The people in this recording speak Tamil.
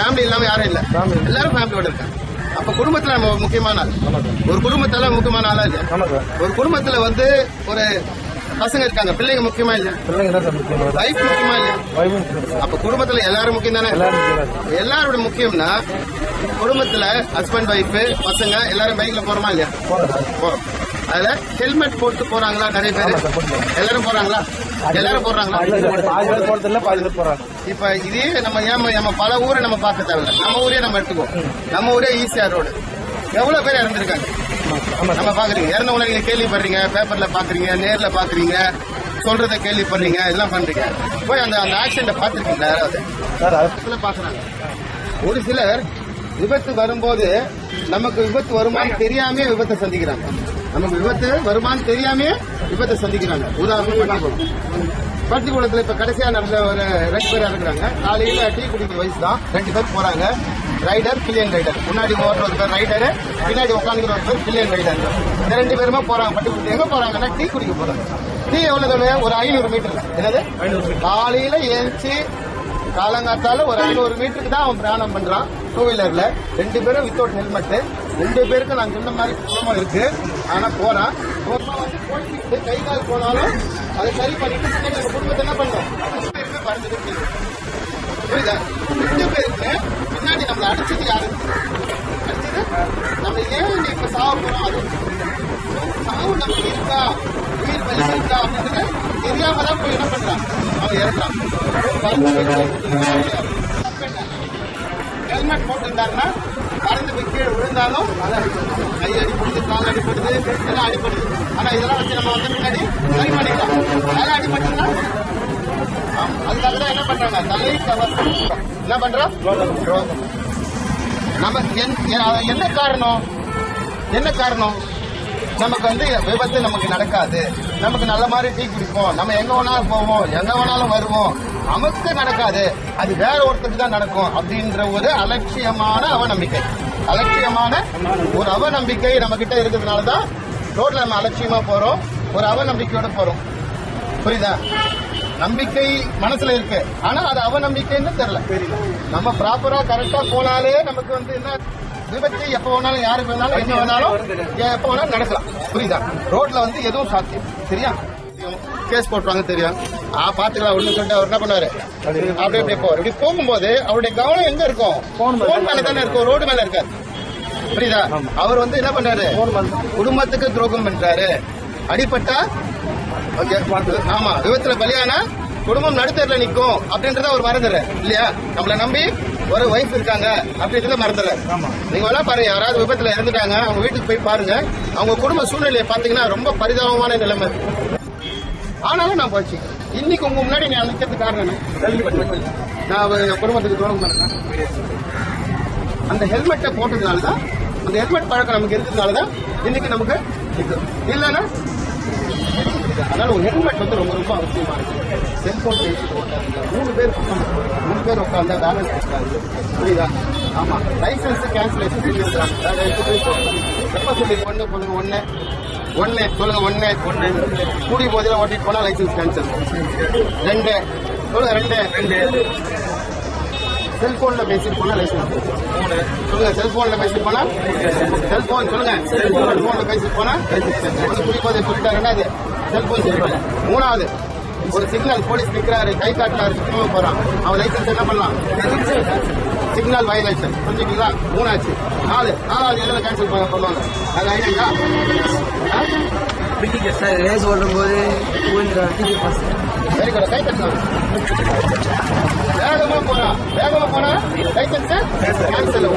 ஃபேமிலி இல்லாம யாரும் இல்ல. எல்லாரும் ஃபேமிலியோட இருக்காங்க. அப்ப குடும்பத்துல நம்ம முக்கியமான ஆள். ஒரு குடும்பத்துல முக்கியமான ஆளா இல்ல. ஒரு குடும்பத்துல வந்து ஒரு பசங்க இருக்காங்க. பிள்ளைங்க முக்கியமா இல்ல? சார் முக்கியம்? லைஃப் முக்கியமா இல்ல? வைஃபும் சார். அப்ப குடும்பத்துல எல்லாரும் முக்கியம் தானே. எல்லாரோட முக்கியம்னா குடும்பத்துல ஹஸ்பண்ட் ஒய்ஃப் பசங்க எல்லாரும் பைக்ல போறோமா இல்லையா? போறோம். அதுல ஹெல்மெட் போட்டு போறாங்களா? நிறைய பேர். எல்லாரும் போறாங்களா? எல்லாரும் போடுறாங்களா? பாதி பேர் போகிறது இல்லை பாதி பேர் போகிறாங்க இப்ப இதே நம்ம ஏம நம்ம பல ஊரை நம்ம பார்க்க தேவையில்ல. நம்ம ஊரே நம்ம எடுத்துக்குவோம். நம்ம ஊரே ஈஸியா ரோடு எவ்வளவு பேர் இறந்துருக்காங்க? நம்ம பாக்குறீங்க இறந்தவங்களை நீங்க கேள்விப்படுறீங்க பேப்பர்ல பாக்குறீங்க நேர்ல பாக்குறீங்க சொல்றத கேள்விப்படுறீங்க இதெல்லாம் பண்றீங்க. போய் அந்த அந்த ஆக்சிடென்ட பாத்துருக்கீங்களா யாராவது? பாக்குறாங்க ஒரு சிலர் விபத்து வரும்போது நமக்கு விபத்து வருமான்னு தெரியாம விபத்தை சந்திக்கிறாங்க. நமக்கு விபத்து வருமான்னு தெரியாமே விபத்தை சந்திக்கிறாங்க. உதாரணம் பட்டிக்குளம் பட்டிக்குளத்துல இப்ப கடைசியா நடந்த ஒரு ரெண்டு பேர் இறங்குறாங்க காலையில டீ குடிக்கிற வயசு தான் ரெண்டு பேர் போறாங்க. Rider pillion rider. முன்னாடி ஓட்டுற ஒரு பேர் ரைடரு பின்னாடி உட்காந்துக்கிற ஒரு பேர் பில்லியன் ரைடர். இந்த ரெண்டு பேருமே போறாங்க. பட்டிக்குளத்து எங்க போறாங்கன்னா டீ குடிக்க போறாங்க. டீ எவ்வளவு தூரம் ஒரு ஐநூறு மீட்டர். என்னது? காலையில ஏஞ்சி காலங்காத்தால ஒரு ஐநூறு மீட்டருக்கு தான் அவன் பிரயாணம் பண்றான். டூ வீலர்ல ரெண்டு பேரும் வித்தவுட் ஹெல்மெட் ரெண்டு பேருக்கு நான் சொன்ன மாதிரி குடும்பம் இருக்கு. ஆனா போறான் ஒருத்தன் வந்து போயிட்டு கை கால் போனாலும் அதை சரி பண்ணிட்டு நம்ம குடும்பத்தை என்ன பண்ணோம் போயிடும். புரியுதா? ரெண்டு பேருக்கு பின்னாடி நம்மளை அடிச்சது யாரு? அடிச்சது நம்ம ஏன் இப்ப சாவ போறோம்? அது சாவு நமக்கு இருக்கா? உயிர் பலி இருக்கா? அப்படின்னு தெரியாம தான் போய் என்ன பண்றான்? அவன் இறக்குறான் ஹெல்மெட் போட்டிருந்தாருன்னா பறந்து இருந்தாலும் கை அடிப்படுது கால் அடிப்படுது எல்லாம் அடிப்படுது. ஆனா இதெல்லாம் வச்சு நம்ம வந்து முன்னாடி சரி பண்ணிக்கலாம். அதெல்லாம் அடிபட்டுன்னா அதுக்காக தான் என்ன பண்றாங்க? தலை கவசம். என்ன பண்றோம்? நம்ம என்- என்ன காரணம்? என்ன காரணம்? நமக்கு வந்து விபத்து நமக்கு நடக்காது. நமக்கு நல்ல மாதிரி டீ குடிப்போம். நம்ம எங்க வேணாலும் போவோம். எங்க வேணாலும் வருவோம். நமக்கு நடக்காது. அது வேற ஒருத்தருக்கு தான் நடக்கும் அப்படின்ற ஒரு அலட்சியமான அவநம்பிக்கை. அலட்சியமான ஒரு அவநம்பிக்கை நம்ம கிட்ட இருக்கிறதுனால தான் ரோட்ல நம்ம அலட்சியமா போறோம். ஒரு அவநம்பிக்கையோட போறோம். புரியுதா? நம்பிக்கை மனசுல இருக்கு. ஆனா அது அவநம்பிக்கைன்னு தெரியல. நம்ம ப்ராப்பரா கரெக்டா போனாலே நமக்கு வந்து என்ன? விபத்து எப்ப வேணாலும் யாருக்கு வேணாலும் என்ன வேணாலும் எப்ப வேணாலும் நடக்கலாம். புரியுதா? ரோட்ல வந்து எதுவும் சாத்தியம் சரியா? கேஸ் போட்டுருவாங்க தெரியும். ஆ பாத்துக்கலாம் ஒண்ணு சொல்லிட்டு அவர் என்ன பண்ணுவாரு? அப்படியே அப்படியே போவார். இப்படி போகும்போது அவருடைய கவனம் எங்க இருக்கும். போன் மேல. தானே இருக்கும் ரோடு மேல இருக்காரு. புரியுதா? அவர் வந்து என்ன பண்றாரு? குடும்பத்துக்கு துரோகம் பண்றாரு. அடிபட்டா ஓகே ஆமா விபத்துல பலியானா குடும்பம் நடுத்தரில நிக்கும் அப்படின்றத அவர் மறந்துடுற இல்லையா? நம்மள நம்பி ஒரு வைஃப் இருக்காங்க அப்படின்றத மறந்துடுற நீங்க வேணா பாருங்க யாராவது விபத்துல இறந்துட்டாங்க அவங்க வீட்டுக்கு போய் பாருங்க. அவங்க குடும்ப சூழ்நிலையை பாத்தீங்கன்னா ரொம்ப பரிதாபமான நிலைமை. ஆனாலும் நான் போச்சு. இன்னைக்கு உங்க முன்னாடி நான் நிக்கிறதுக்கு காரணம் நான் குடும்பத்துக்கு துரோகம் பண்ணேன் அந்த ஹெல்மெட்டை போட்டதுனால தான் அந்த ஹெல்மெட் பழக்கம் நமக்கு இருக்கிறதுனால தான் இன்னைக்கு நமக்கு இல்லைன்னா அதனால ஒரு ஹெல்மெட் வந்து ரொம்ப ரொம்ப அவசியமா இருக்கு. செல்போன் பேசிட்டு மூணு பேர் மூணு பேர் உட்காந்தா பேலன்ஸ் இருக்காது. புரியுதா? ஆமா. லைசன்ஸ் கேன்சலேஷன் சொல்லியிருக்காங்க எப்ப சொல்லி ஒன்று சொல்லுங்க ஒன்று ஒண்ணு சொல்லுங்க ஒண்ணு. ஒண்ணு கூடிய போதில ஓட்டிட்டு போனா லைசன்ஸ் கேன்சல் ரெண்டு சொல்லுங்க ரெண்டு. ரெண்டு. செல்போன்ல பேசிட்டு போனா லைசன்ஸ் சொல்லுங்க செல்போன்ல பேசிட்டு போனா செல்போன் சொல்லுங்க. செல்போன்ல பேசிட்டு போனா லைசன்ஸ் குடிப்பதை சொல்லிட்டாருன்னா அது செல்போன் சொல்லிட்டாங்க மூணாவது ஒரு சிக்னல் போலீஸ் நிக்கிறாரு கை சுத்தமா போறான். அவன் லைசன்ஸ் என்ன பண்ணலாம்? சிக்னல் வயலேஷன் புரிஞ்சுக்கீங்களா? மூணாச்சு. நாலு. நாலாவது எதுல கேன்சல் பண்ண பண்ணுவாங்க அது ஐடியா சார். ரேஸ் ஓடும் போது வெரி குட் கை தட்டலாம் வேகமா போனா வேகமா போனா லைசன்ஸ் கேன்சல்